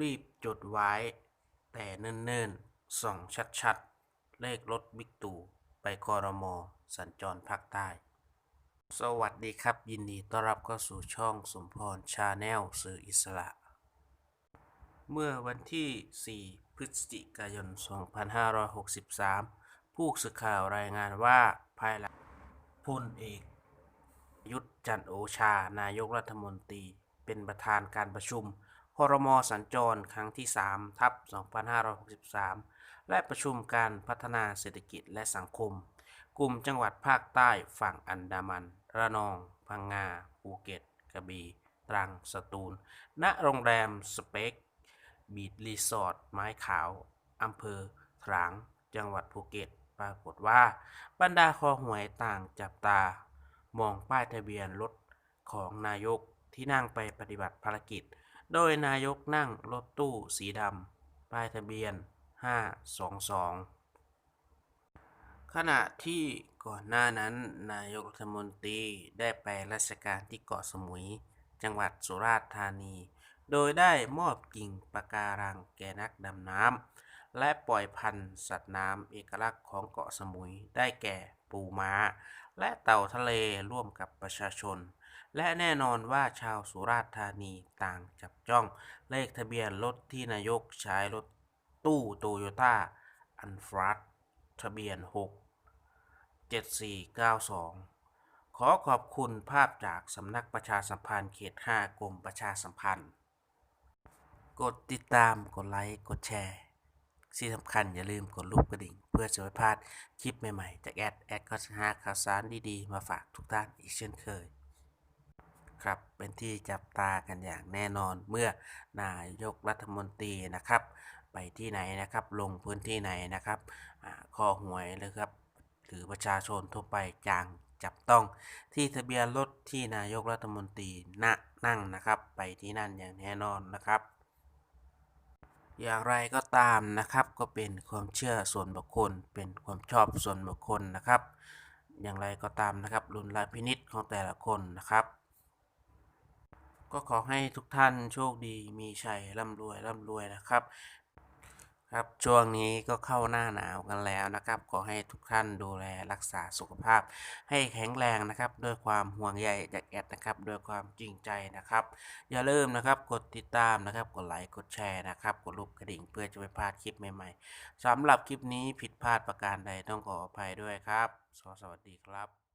รีบจดไว้ แต่เนิ่นๆ ส่องชัดๆ เลขรถบิ๊กตู่ไปกรมสัญจรภาคใต้ สวัสดีครับ ยินดีต้อนรับเข้าสู่ช่องสมพรชาแนลสื่ออิสระ เมื่อวันที่ 4 พฤศจิกายน 2563 ผู้สื่อข่าวรายงานว่าภายหลังพลเอกยุทธจันโอชา นายกรัฐมนตรี เป็นประธานการประชุม ครมสัญจรครั้งที่ 3 ทับ 2563 และประชุมการพัฒนาเศรษฐกิจและสังคม กลุ่มจังหวัดภาคใต้ฝั่งอันดามัน ระนอง พังงา ภูเก็ต กระบี่ ตรัง สตูล ณ โรงแรมสเปกบีดรีสอร์ท ไม้ขาว อำเภอถลาง จังหวัดภูเก็ต ปรากฏว่า บรรดาคอหวยต่างจับตา มองป้ายทะเบียนรถของนายกที่นั่งไปปฏิบัติภารกิจ โดยนายกนั่งรถตู้สีดำป้ายทะเบียน 522 ขณะที่ก่อนหน้านั้นนายกรัฐมนตรีได้ไปราชการที่เกาะสมุย จังหวัดสุราษฎร์ธานี โดยได้มอบกิ่งปะการังแก่นักดำน้ำและปล่อยพันธุ์สัตว์น้ำเอกลักษณ์ของเกาะสมุยได้แก่ปูม้า และเต่าทะเลร่วมกับประชาชน และแน่นอนว่าชาวสุราษฎร์ธานีต่างจับจ้อง เลขทะเบียนรถที่นายกใช้รถตู้โตโยต้าอันฟรัสทะเบียน 6 7492 ขอขอบคุณภาพจากสำนักประชาสัมพันธ์เขต 5 กรมประชาสัมพันธ์ กดติดตาม กดไลค์ กดแชร์ที่สำคัญอย่าลืมกดรูปกระดิ่ง เพื่อจะไม่พลาดคลิปใหม่ ๆ จากแอดแอดก็หาข่าวสารดี ๆ มาฝากทุกท่านอีกเช่นเคย ครับเป็นที่จับตากันอย่างแน่นอนเมื่อนายกรัฐมนตรีนะครับ ไปที่ไหนนะครับ ลงพื้นที่ไหนนะครับข้อหวยเลยครับหรือประชาชนทั่วไปจางจับต้องที่ทะเบียนรถที่นายกรัฐมนตรีณนั่งนะครับ ไปที่นั่นอย่างแน่นอนนะครับ อย่างไรก็ตามนะครับก็เป็นความเชื่อส่วนบุคคล เป็นความชอบส่วนบุคคลนะครับ อย่างไรก็ตามนะครับรุนลพินิษของแต่ละคนนะครับ ก็ขอให้ทุกท่านโชคดีมีชัยร่ำรวยร่ำรวยนะครับ ครับช่วงนี้ก็เข้าหน้าหนาวกันแล้วนะครับ ขอให้ทุกท่านดูแลรักษาสุขภาพ ให้แข็งแรงนะครับ ด้วยความห่วงใยจากแอดนะครับด้วยความจริงใจนะครับ อย่าลืมนะครับกดติดตามนะครับกดไลค์กดแชร์นะครับ กดรูปกระดิ่งเพื่อจะไม่พลาดคลิปใหม่ๆสำหรับคลิปนี้ผิดพลาดประการใดต้องขออภัยด้วยครับ สวัสดีครับ